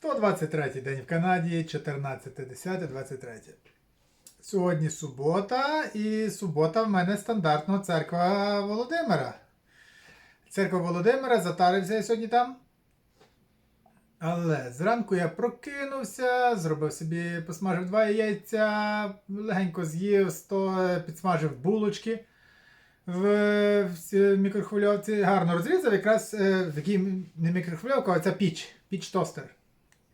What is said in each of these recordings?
123 день в Канаді, 14.10.23. Сьогодні субота, і субота в мене стандартно церква Володимира. Церква Володимира, затарився я сьогодні там. Але зранку я прокинувся, зробив собі, посмажив два яйця, легенько з'їв, 100, підсмажив булочки в, в мікрохвильовці. Гарно розрізав, якраз е, в якій не мікрохвильовка, а ця піч, піч тостер.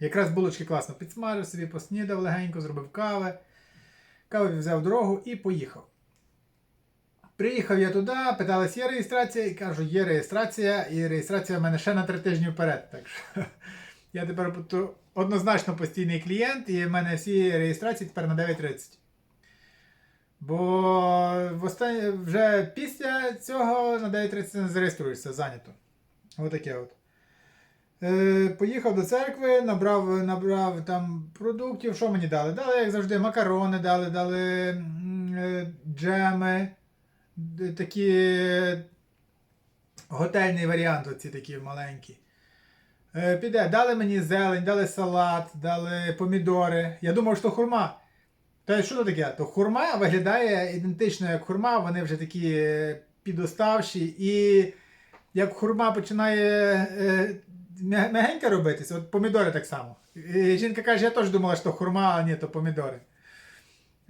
Якраз булочки класно підсмажив собі, поснідав легенько, зробив кави. Каву взяв дорогу і поїхав. Приїхав я туди, питались, є реєстрація, і кажу, є реєстрація, і реєстрація в мене ще на три тижні вперед. Так що я тепер однозначно постійний клієнт, і в мене всі реєстрації тепер на 9.30. Бо в останнє, вже після цього на 9.30 не зареєструєшся, зайнято. Отаке от. Е, поїхав до церкви, набрав, набрав там продуктів. Що мені дали? Дали, як завжди, макарони, дали, дали е, джеми, такі готельний варіант, оці такі маленькі. Е, піде, дали мені зелень, дали салат, дали помідори. Я думав, що хурма. Та що то таке? То хурма виглядає ідентично як хурма, вони вже такі е, підоставші. І як хурма починає м'я- м'ягенька робитися, от помідори так само. І жінка каже, я теж думала, що хурма, а ні, то помідори.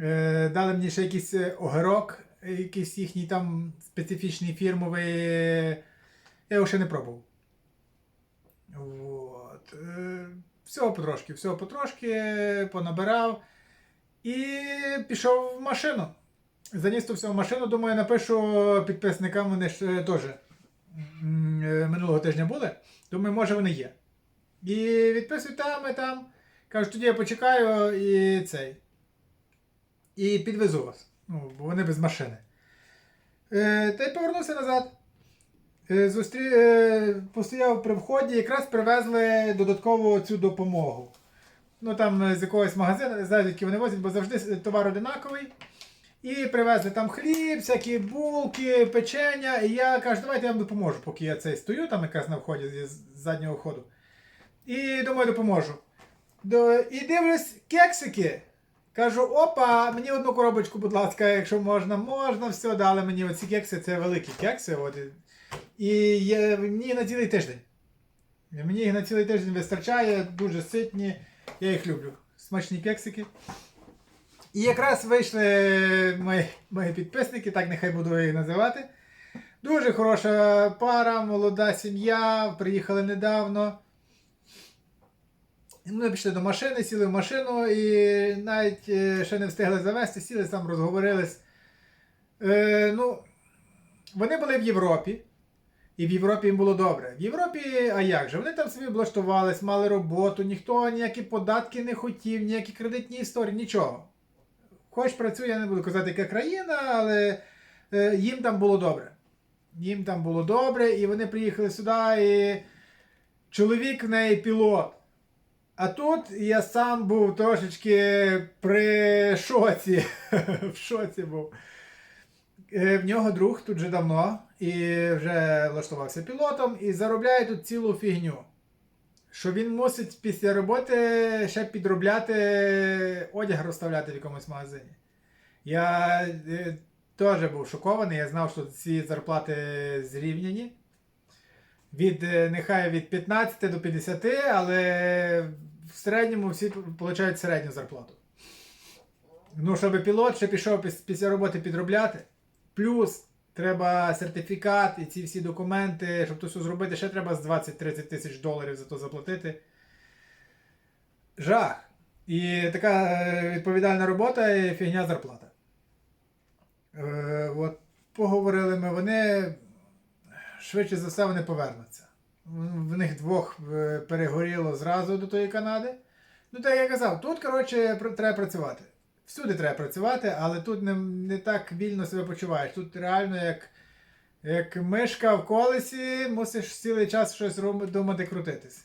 Е, дали мені ще якийсь е, огірок, якийсь їхній там специфічний фірмовий. Я його ще не пробував. От. Е, всього потрошки, всього потрошки понабирав. І пішов в машину. Заніс то все в машину, думаю, напишу підписникам, вони ж е, теж е, минулого тижня були. Думаю, може вони є. І відписують там і там. Кажуть, тоді я почекаю і цей. І підвезу вас. Ну, бо вони без машини. Е, та й повернувся назад. Е, зустрі... е, постояв при вході, якраз привезли додаткову цю допомогу. Ну там е, з якогось магазину, знаю, які вони возять, бо завжди товар одинаковий. І привезли там хліб, всякі булки, печення. І я кажу, давайте я вам допоможу, поки я цей стою, там якраз на вході з заднього ходу. І думаю, допоможу. До... І дивлюсь, кексики. Кажу, опа, мені одну коробочку, будь ласка, якщо можна, можна, все, дали мені оці кекси, це великі кекси. От, і є, мені на цілий тиждень. Мені їх на цілий тиждень вистачає, дуже ситні. Я їх люблю. Смачні кексики. І якраз вийшли мої, мої підписники, так нехай буду їх називати. Дуже хороша пара, молода сім'я, приїхали недавно. Ми пішли до машини, сіли в машину і навіть е, ще не встигли завести, сіли там, розговорились. Е, ну, вони були в Європі. І в Європі їм було добре. В Європі, а як же? Вони там собі облаштувались, мали роботу, ніхто ніякі податки не хотів, ніякі кредитні історії, нічого. Хоч працює, я не буду казати, яка країна, але е, їм там було добре. Їм там було добре, і вони приїхали сюди, і чоловік в неї пілот. А тут я сам був трошечки при шоці. в шоці був. Е, В нього друг тут вже давно і вже влаштувався пілотом і заробляє тут цілу фігню. Що він мусить після роботи ще підробляти одяг розставляти в якомусь магазині. Я е, теж був шокований, я знав, що ці зарплати зрівняні. Від, е, нехай від 15 до 50, але в середньому всі отримують середню зарплату. Ну, щоб пілот ще пішов після роботи підробляти. Плюс треба сертифікат і ці всі документи, щоб то все зробити, ще треба з 20-30 тисяч доларів за то заплатити. Жах. І така е, відповідальна робота і фігня зарплата. Е, от поговорили ми, вони швидше за все вони повернуться. В них двох е, перегоріло зразу до тої Канади. Ну, так як я казав, тут, коротше, треба працювати. Всюди треба працювати, але тут не, не так вільно себе почуваєш. Тут реально як, як мишка в колесі, мусиш цілий час щось думати крутитись.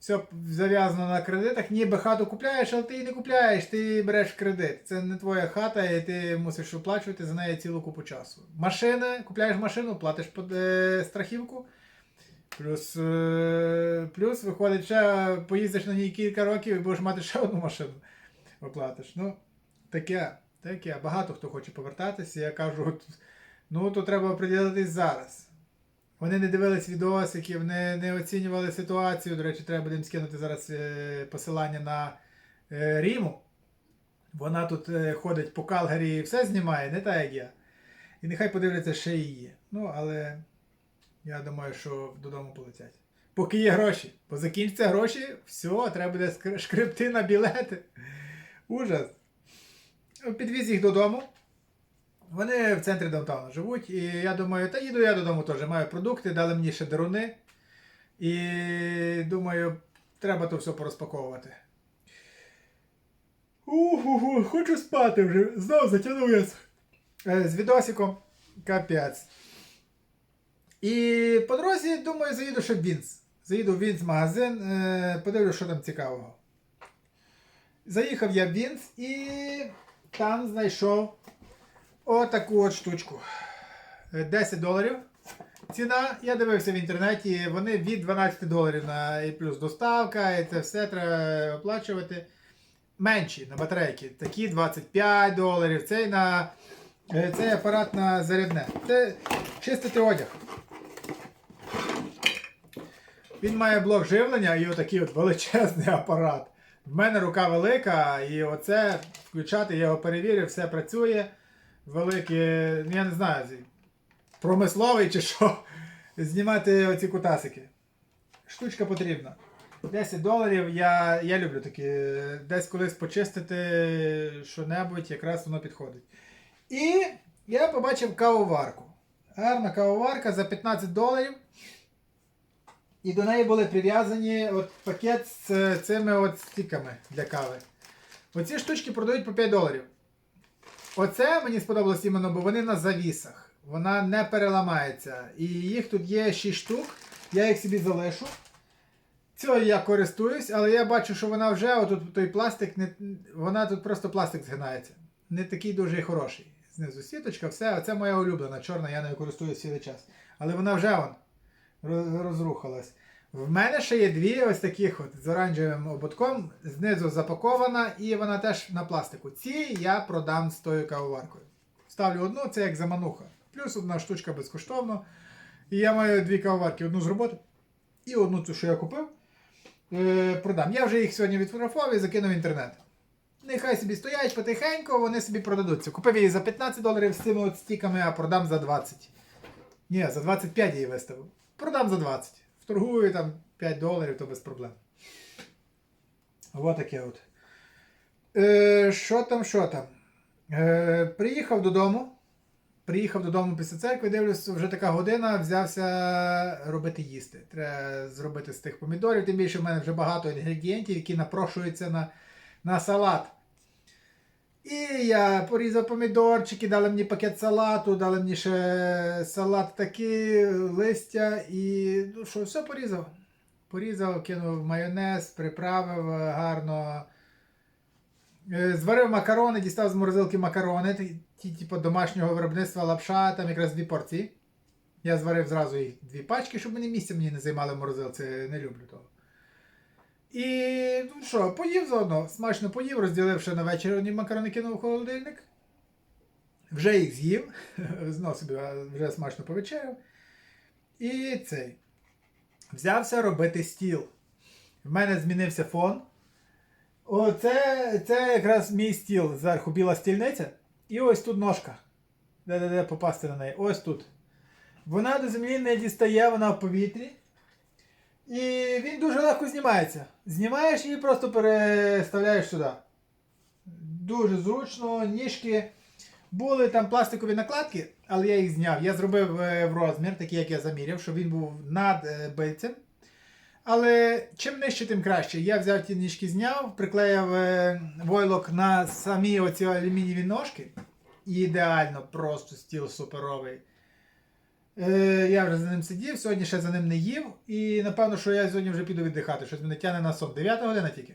Все зав'язано на кредитах, ніби хату купляєш, але ти її не купляєш, ти береш кредит. Це не твоя хата, і ти мусиш оплачувати за неї цілу купу часу. Машина, купляєш машину, платиш под- е, страхівку. Плюс, е, плюс виходить, ще поїздиш на ній кілька років і будеш мати ще одну машину. Оплатиш. Ну, таке, таке. Багато хто хоче повертатися. Я кажу, ну то треба приділитись зараз. Вони не дивились відосиків, не, не оцінювали ситуацію. До речі, треба буде їм скинути зараз е, посилання на е, Ріму. Вона тут е, ходить по Калгарі і все знімає, не так як я. І нехай подивляться ще її. Ну, але я думаю, що додому полетять. Поки є гроші. Бо закінчаться гроші, все, треба буде шкребти на білети. Ужас. Підвіз їх додому. Вони в центрі даунтауну живуть, і я думаю, та їду я додому теж. Маю продукти, дали мені ще деруни. І думаю, треба то все порозпаковувати. Уху, хочу спати вже. Знов затягнув я з, е, відосиком. Капець. І по дорозі, думаю, заїду ще в Вінс. Заїду в Вінс магазин, е, подивлюсь, що там цікавого. Заїхав я в Вінс і там знайшов отаку от штучку. Е, 10 доларів. Ціна, я дивився в інтернеті, вони від 12 доларів на і плюс доставка, і це все треба оплачувати. Менші на батарейки. Такі 25 доларів. Цей на е, цей апарат на зарядне. Це чистити одяг. Він має блок живлення і отакий от величезний апарат. В мене рука велика, і оце включати, я його перевірив, все працює. Великий, ну, я не знаю, промисловий чи що. Знімати оці кутасики. Штучка потрібна. 10 доларів. Я, я люблю такі. Десь колись почистити що-небудь, якраз воно підходить. І я побачив кавоварку. Гарна кавоварка за 15 доларів. І до неї були прив'язані от пакет з е, цими от стіками для кави. Оці штучки продають по 5 доларів. Оце мені сподобалось іменно, бо вони на завісах. Вона не переламається. І їх тут є 6 штук. Я їх собі залишу. Цього я користуюсь, але я бачу, що вона вже, отут той пластик, не, вона тут просто пластик згинається. Не такий дуже й хороший. Знизу сіточка, все. Оце моя улюблена, чорна, я нею користуюсь цілий час. Але вона вже вон, розрухалась. В мене ще є дві ось таких от з оранжевим ободком, знизу запакована, і вона теж на пластику. Ці я продам з тою кавоваркою. Ставлю одну, це як замануха. Плюс одна штучка безкоштовно. І я маю дві кавоварки, одну з роботи і одну цю, що я купив. Е, продам. Я вже їх сьогодні відфотографував і закинув в інтернет. Нехай собі стоять потихеньку, вони собі продадуться. Купив її за 15 доларів з цими от стіками, а продам за 20. Ні, за 25 я її виставив. Продам за 20. Вторгую там 5 доларів, то без проблем. Ось таке от. Е, що там, що там? Е, приїхав додому. Приїхав додому після церкви, дивлюсь, вже така година, взявся робити їсти. Треба зробити з тих помідорів, тим більше в мене вже багато інгредієнтів, які напрошуються на, на салат. І я порізав помідорчики, дали мені пакет салату, дали мені ще салат такий, листя і ну що, все порізав. Порізав, кинув майонез, приправив е, гарно. Е, Зварив макарони, дістав з морозилки макарони, ті, типу, домашнього виробництва лапша, там якраз дві порції. Я зварив зразу їх дві пачки, щоб мені місця мені не займали в морозилці, не люблю того. І що, поїв заодно, смачно поїв, розділив ще на вечір одні макарони кинув у холодильник. Вже їх з'їв, знов собі вже смачно повечеряв. І цей. Взявся робити стіл. В мене змінився фон. Оце це якраз мій стіл. Зверху біла стільниця. І ось тут ножка. Де-де-де попасти на неї. Ось тут. Вона до землі не дістає, вона в повітрі. І він дуже легко знімається. Знімаєш і просто переставляєш сюди. Дуже зручно, ніжки. Були там пластикові накладки, але я їх зняв. Я зробив е, в розмір, такий, як я заміряв, щоб він був над е, бильцем. Але чим нижче, тим краще. Я взяв ті ніжки, зняв, приклеїв е, войлок на самі оці алюмінієві ножки. І ідеально, просто стіл суперовий. Е, я вже за ним сидів, сьогодні ще за ним не їв. І напевно, що я сьогодні вже піду віддихати. Щось мене тягне на сон. 9 година тільки.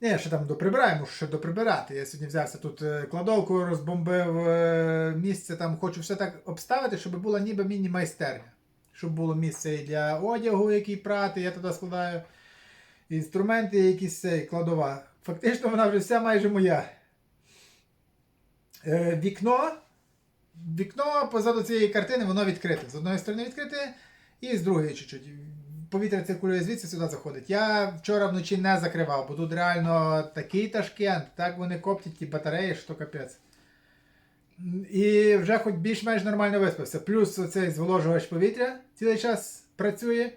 Ні, ще там доприбираю, мушу ще доприбирати. Я сьогодні взявся тут е, кладовку, розбомбив е, місце, там хочу все так обставити, щоб була ніби міні-майстерня. щоб було місце і для одягу, який прати, я туди складаю. Інструменти, якісь кладова. Фактично вона вже вся майже моя. Е, вікно. Вікно позаду цієї картини, воно відкрите. З одної сторони відкрите, і з другої чуть-чуть. Повітря циркулює звідси сюди заходить. Я вчора вночі не закривав, бо тут реально такий ташкент, так вони коптять ті батареї, що капець. І вже хоч більш-менш нормально виспався. Плюс оцей зволожувач повітря цілий час працює.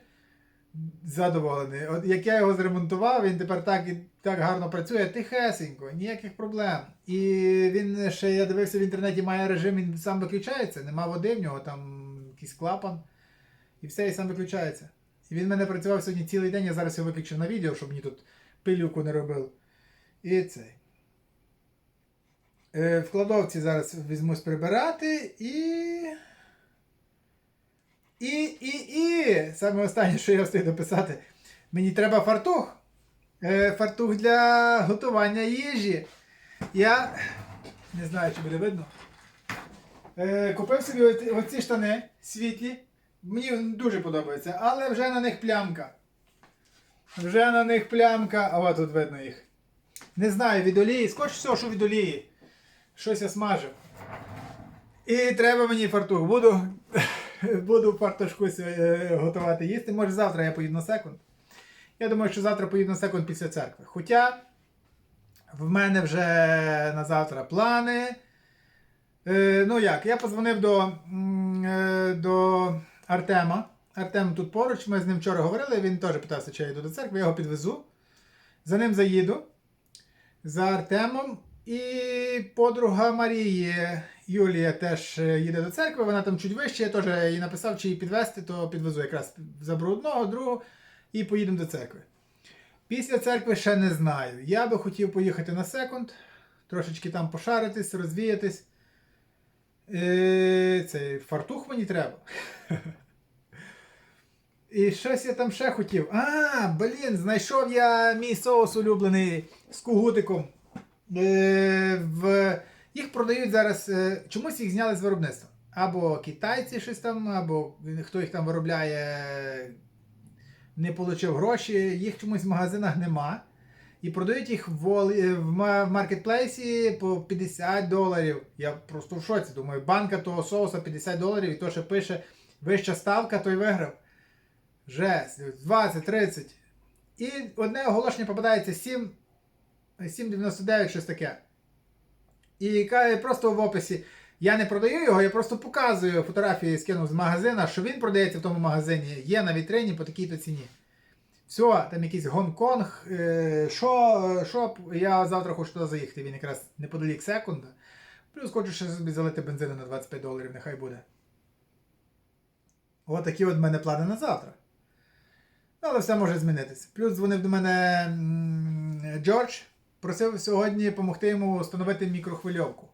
Задоволений. От як я його зремонтував, він тепер так і так гарно працює, тихесенько, ніяких проблем. І він ще, я дивився в інтернеті, має режим, він сам виключається, нема води в нього, там якийсь клапан. І все, і сам виключається. І він в мене працював сьогодні цілий день, я зараз його виключив на відео, щоб мені тут пилюку не робив. І цей. Е, в кладовці зараз візьмусь прибирати і. І, і, і, саме останнє, що я встиг дописати. Мені треба фартух. Е, фартух для готування їжі. Я не знаю, чи буде видно. Е, купив собі оці, штани світлі. Мені дуже подобається, але вже на них плямка. Вже на них плямка, а от тут видно їх. Не знаю, від олії. Скоріше всього, що від олії. Щось я смажив. І треба мені фартух. Буду, буду в фартушку е, готувати їсти. Може завтра я поїду на секунд. Я думаю, що завтра поїду на секунд після церкви. Хоча в мене вже на завтра плани. Е, ну як, я позвонив до, е, до Артема. Артем тут поруч, ми з ним вчора говорили, він теж питався, чи я йду до церкви, я його підвезу. За ним заїду. За Артемом. І подруга Марії Юлія теж е, їде до церкви, вона там чуть вище, я теж їй написав, чи її підвезти, то підвезу якраз заберу одного, другого і поїдемо до церкви. Після церкви ще не знаю. Я би хотів поїхати на секунд, трошечки там пошаритись, розвіятись. Е, Цей фартух мені треба. І щось я там ще хотів. А, блін, знайшов я мій соус улюблений з кугутиком. Е, в... Їх продають зараз. е, Чомусь їх зняли з виробництва. Або китайці щось там, або хто їх там виробляє, не отримав гроші, їх чомусь в магазинах нема. І продають їх в, в маркетплейсі по 50 доларів. Я просто в шоці. Думаю, банка того соуса 50 доларів, і то, що пише вища ставка, той виграв. Жесть, 20, 30. І одне оголошення попадається 7, 7,99, щось таке. І каже просто в описі. Я не продаю його, я просто показую фотографії, скинув з магазина, що він продається в тому магазині, є на вітрині по такій-то ціні. Все, там якийсь Гонконг, е, шо, шоп, я завтра хочу туди заїхати, він якраз неподалік секунда. Плюс хочу ще собі залити бензину на 25 доларів, нехай буде. От такі от в мене плани на завтра. Але все може змінитися. Плюс дзвонив до мене Джордж, просив сьогодні допомогти йому встановити мікрохвильовку.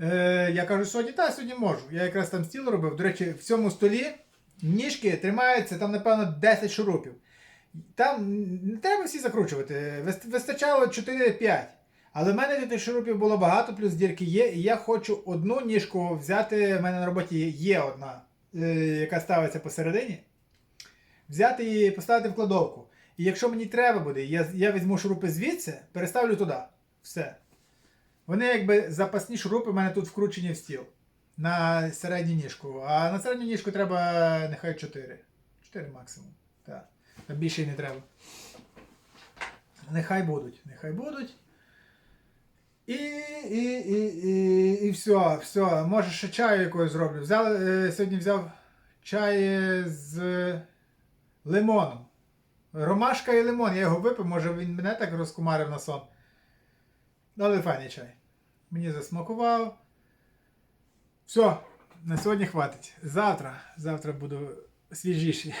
Е, я кажу, сьогодні та сьогодні можу. Я якраз там стіл робив. До речі, в цьому столі ніжки тримаються, там, напевно, 10 шурупів. Там не треба всі закручувати. Вистачало 4-5. Але в мене тих шурупів було багато, плюс дірки є. І я хочу одну ніжку взяти. В мене на роботі є одна, е, яка ставиться посередині. Взяти і поставити в кладовку. І якщо мені треба буде, я, я візьму шурупи звідси, переставлю туди. Все. Вони якби запасні шурупи в мене тут вкручені в стіл. На середню ніжку. А на середню ніжку треба нехай 4. 4 максимум. Так. Там більше й не треба. Нехай будуть. Нехай будуть. І, і, і, і, і все, все. Може ще чаю якогось зроблю. Взяв, е, сьогодні взяв чай з лимоном. Ромашка і лимон. Я його випив, може він мене так розкумарив на сон. Але файний чай. Мені засмакував. Все, на сьогодні хватить. Завтра, завтра буду свіжіший.